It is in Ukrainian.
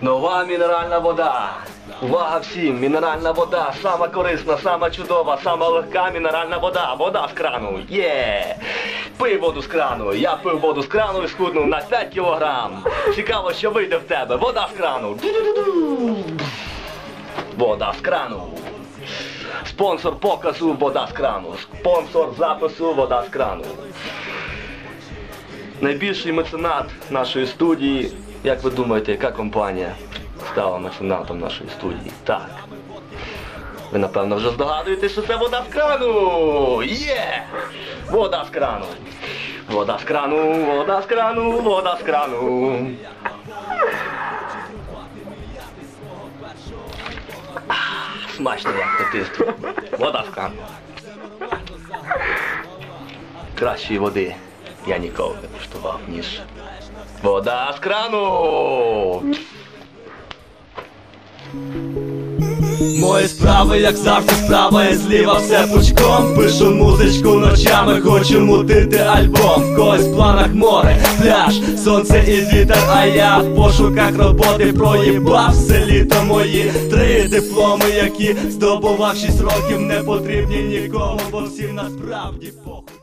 Нова мінеральна вода. Увага всім! Мінеральна вода, сама корисна, сама чудова, сама легка мінеральна вода. Вода з крану. Є! Пий воду з крану. Я пив воду з крану і схуднув на 5 кілограм. Цікаво, що вийде в тебе. Вода з крану. Вода з крану. Спонсор показу вода з крану. Спонсор запису вода з крану. Найбільший меценат нашої студії. Як ви думаєте, яка компанія стала меценатом нашої студії? Так. Ви напевно вже здогадуєтесь, що це вода з крану! Є! Вода з крану! Вода з крану, вода з крану, вода з крану. Смачно як дитинство. Вода з крану. Кращої води я ніколи не куштував, ніж вода з крану. Мої справи, як завжди, справа і зліва. Все пучком. Пишу музичку ночами, хочу мутити альбом. В когось в планах море, пляж, сонце і вітер, а я в пошуках роботи проїбав. Все літо мої Три дипломи, які здобував. Шість років, не потрібні нікому, бо всім насправді похуй